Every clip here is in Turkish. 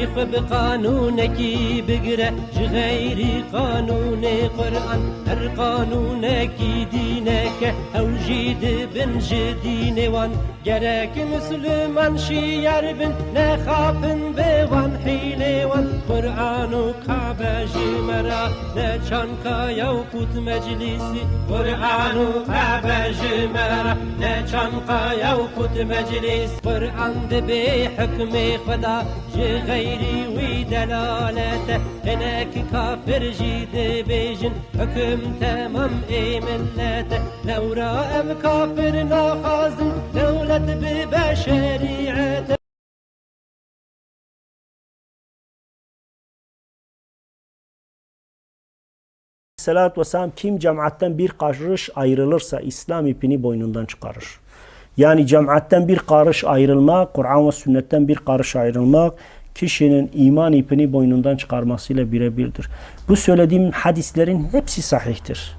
تشریف بقانون کی بگره جغیری قانون قرآن هر قانون کی أو که اوجید بن جدین وان. گرک مسلمان شیار بن نخابن به وان حیله وان. قرآن و کعبه جمرا نچان کایا و مجلسي مجلسی قرآن و کعبه جمرا نچان کایا و پوت مجلس. قرآن دبی حکم خدا جغیر delili wî delalete hinek kafir jî dibêjin hukm temam ê millete lewra em kafir naxwazin dewlet bibe şerîete Aleyhisselatü Vesselam kim cemaatten bir karış ayrılırsa İslam ipini boynundan çıkarır. Yani cemaatten bir karış ayrılmak, Kur'an ve sünnetten bir karış ayrılmak, kişinin iman ipini boynundan çıkarmasıyla birebirdir. Bu söylediğim hadislerin hepsi sahihtir.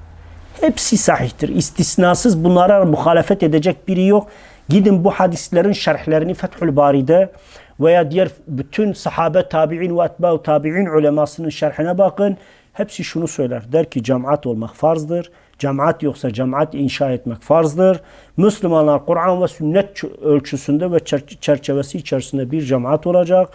Hepsi sahihtir. İstisnasız bunlara muhalefet edecek biri yok. Gidin bu hadislerin şerhlerini Fethül Bari'de veya diğer bütün sahabe tabi'in ve etba'u tabi'in ulemasının şerhine bakın. Hepsi şunu söyler. Der ki cemaat olmak farzdır. Cemaat yoksa cemaat inşa etmek farzdır. Müslümanlar Kur'an ve sünnet ölçüsünde ve çer- çerçevesi içerisinde bir cemaat olacak.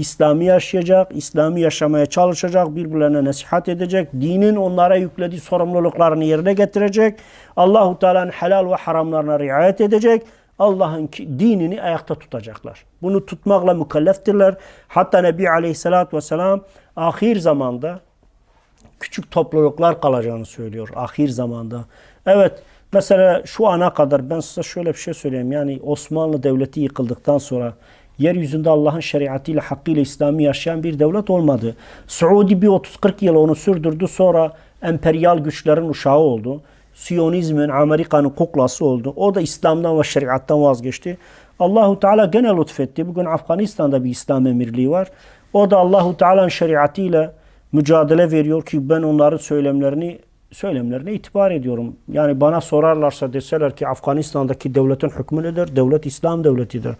İslami yaşayacak, İslami yaşamaya çalışacak, birbirlerine nasihat edecek, dinin onlara yüklediği sorumluluklarını yerine getirecek, Allahu Teala'nın helal ve haramlarına riayet edecek, Allah'ın dinini ayakta tutacaklar. Bunu tutmakla mükelleftirler. Hatta Nebi Aleyhisselatü Vesselam ahir zamanda küçük topluluklar kalacağını söylüyor ahir zamanda. Evet mesela şu ana kadar ben size şöyle bir şey söyleyeyim. Yani Osmanlı Devleti yıkıldıktan sonra yeryüzünde Allah'ın şeriatıyla hakkıyla İslam'ı yaşayan bir devlet olmadı. Suudi bir 30-40 yıl onu sürdürdü sonra emperyal güçlerin uşağı oldu. Siyonizmin, Amerika'nın kuklası oldu. O da İslam'dan ve şeriattan vazgeçti. Allahu Teala gene lütfetti. Bugün Afganistan'da bir İslam emirliği var. O da Allahu Teala'nın şeriatıyla mücadele veriyor ki ben onların söylemlerini söylemlerine itibar ediyorum. Yani bana sorarlarsa deseler ki Afganistan'daki devletin hükmü nedir? Devlet İslam devletidir.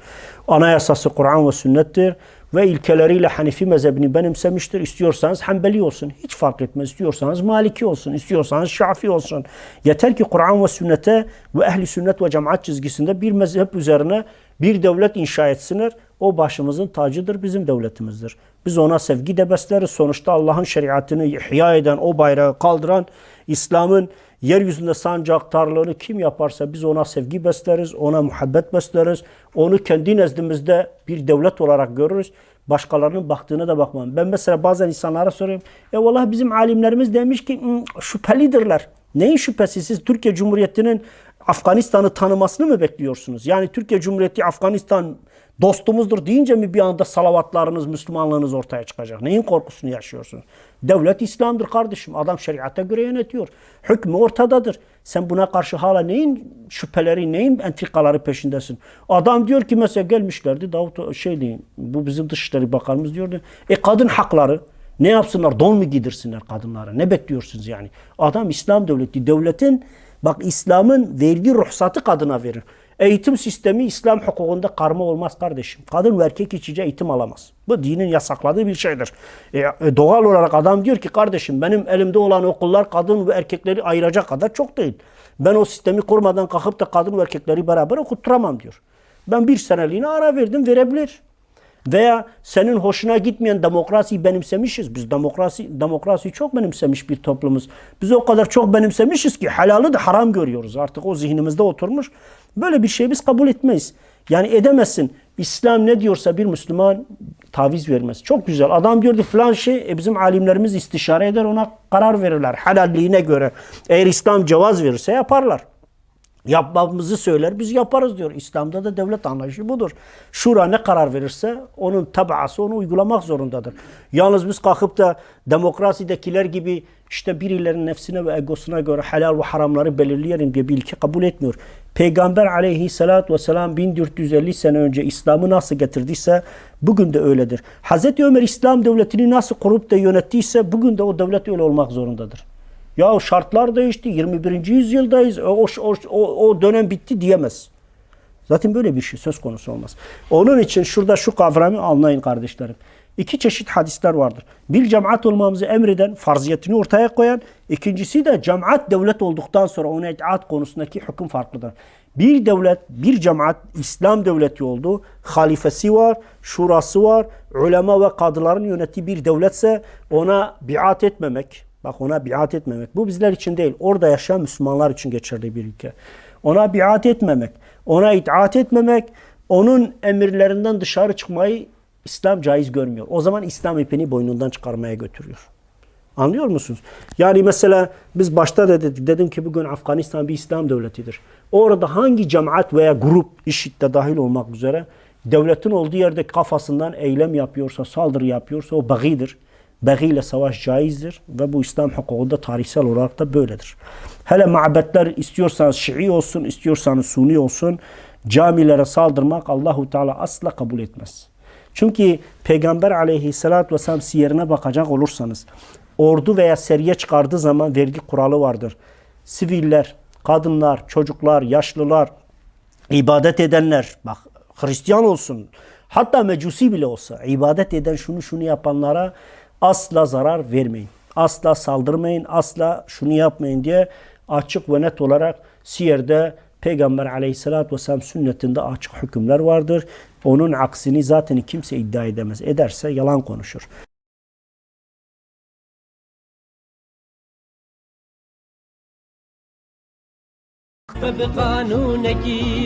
Anayasası Kur'an ve sünnettir ve ilkeleriyle Hanefi mezhebini benimsemiştir. İstiyorsanız Hanbeli olsun. Hiç fark etmez. İstiyorsanız Maliki olsun. istiyorsanız Şafi olsun. Yeter ki Kur'an ve sünnete ve ehli sünnet ve cemaat çizgisinde bir mezhep üzerine bir devlet inşa etsinler. O başımızın tacıdır, bizim devletimizdir. Biz ona sevgi de besleriz. Sonuçta Allah'ın şeriatını ihya eden, o bayrağı kaldıran, İslam'ın yeryüzünde sancaktarlığını kim yaparsa biz ona sevgi besleriz, ona muhabbet besleriz. Onu kendi nezdimizde bir devlet olarak görürüz. Başkalarının baktığına da bakmam. Ben mesela bazen insanlara soruyorum. E vallahi bizim alimlerimiz demiş ki "Hmm, şüphelidirler. Neyin şüphesi? Siz Türkiye Cumhuriyeti'nin Afganistan'ı tanımasını mı bekliyorsunuz? Yani Türkiye Cumhuriyeti Afganistan dostumuzdur deyince mi bir anda salavatlarınız, Müslümanlığınız ortaya çıkacak? Neyin korkusunu yaşıyorsunuz? Devlet İslam'dır kardeşim. Adam şeriata göre yönetiyor. Hükmü ortadadır. Sen buna karşı hala neyin şüpheleri, neyin entrikaları peşindesin? Adam diyor ki mesela gelmişlerdi Davut şey deyin, bu bizim Dışişleri Bakanımız diyordu. E kadın hakları ne yapsınlar? Don mu giydirsinler kadınlara? Ne bekliyorsunuz yani? Adam İslam devleti. Devletin bak İslam'ın verdiği ruhsatı kadına verir. Eğitim sistemi İslam hukukunda karma olmaz kardeşim. Kadın ve erkek iç eğitim alamaz. Bu dinin yasakladığı bir şeydir. E, e, doğal olarak adam diyor ki kardeşim benim elimde olan okullar kadın ve erkekleri ayıracak kadar çok değil. Ben o sistemi kurmadan kalkıp da kadın ve erkekleri beraber okutturamam diyor. Ben bir seneliğine ara verdim verebilir. Veya senin hoşuna gitmeyen demokrasiyi benimsemişiz. Biz demokrasi demokrasiyi çok benimsemiş bir toplumuz. Biz o kadar çok benimsemişiz ki helalı da haram görüyoruz. Artık o zihnimizde oturmuş. Böyle bir şey biz kabul etmeyiz. Yani edemezsin. İslam ne diyorsa bir Müslüman taviz vermez. Çok güzel. Adam diyordu falan şey e bizim alimlerimiz istişare eder ona karar verirler. Helalliğine göre. Eğer İslam cevaz verirse yaparlar. Yapmamızı söyler biz yaparız diyor. İslam'da da devlet anlayışı budur. Şura ne karar verirse onun tabaası onu uygulamak zorundadır. Yalnız biz kalkıp da demokrasidekiler gibi işte birilerinin nefsine ve egosuna göre helal ve haramları belirleyelim diye bir ilke kabul etmiyor. Peygamber aleyhissalatü vesselam 1450 sene önce İslam'ı nasıl getirdiyse bugün de öyledir. Hazreti Ömer İslam devletini nasıl kurup da yönettiyse bugün de o devlet öyle olmak zorundadır. Ya şartlar değişti. 21. yüzyıldayız. O, o, o, o dönem bitti diyemez. Zaten böyle bir şey söz konusu olmaz. Onun için şurada şu kavramı anlayın kardeşlerim. iki çeşit hadisler vardır. Bir cemaat olmamızı emreden, farziyetini ortaya koyan. ikincisi de cemaat devlet olduktan sonra ona itaat konusundaki hüküm farklıdır. Bir devlet, bir cemaat İslam devleti oldu. Halifesi var, şurası var, ulema ve kadıların yönettiği bir devletse ona biat etmemek, bak ona biat etmemek. Bu bizler için değil, orada yaşayan Müslümanlar için geçerli bir ülke. Ona biat etmemek, ona itaat etmemek, onun emirlerinden dışarı çıkmayı İslam caiz görmüyor. O zaman İslam ipini boynundan çıkarmaya götürüyor. Anlıyor musunuz? Yani mesela biz başta da dedik, dedim ki bugün Afganistan bir İslam devletidir. Orada hangi cemaat veya grup IŞİD'de dahil olmak üzere devletin olduğu yerde kafasından eylem yapıyorsa, saldırı yapıyorsa o bagidir. Bagi ile savaş caizdir ve bu İslam hukukunda tarihsel olarak da böyledir. Hele mabetler istiyorsanız Şii olsun, istiyorsanız Suni olsun camilere saldırmak Allahu Teala asla kabul etmez. Çünkü Peygamber aleyhissalatü vesselam siyerine bakacak olursanız ordu veya seriye çıkardığı zaman vergi kuralı vardır. Siviller, kadınlar, çocuklar, yaşlılar, ibadet edenler, bak Hristiyan olsun, hatta mecusi bile olsa ibadet eden şunu şunu yapanlara asla zarar vermeyin. Asla saldırmayın, asla şunu yapmayın diye açık ve net olarak siyerde Peygamber aleyhissalatü vesselam sünnetinde açık hükümler vardır. Onun aksini zaten kimse iddia edemez. Ederse yalan konuşur. فبقانونك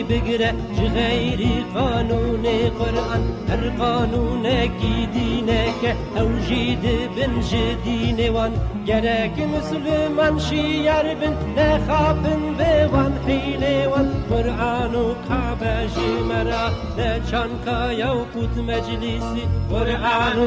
بقرأ چه غیری قانون قرآن هر قانونکی دینه أو جيد بن جدين وان. جراك مسلمان شیار بن نخابن بوان وان وان. قرآن و جمرا نه چانکا یو مجلسي قرآن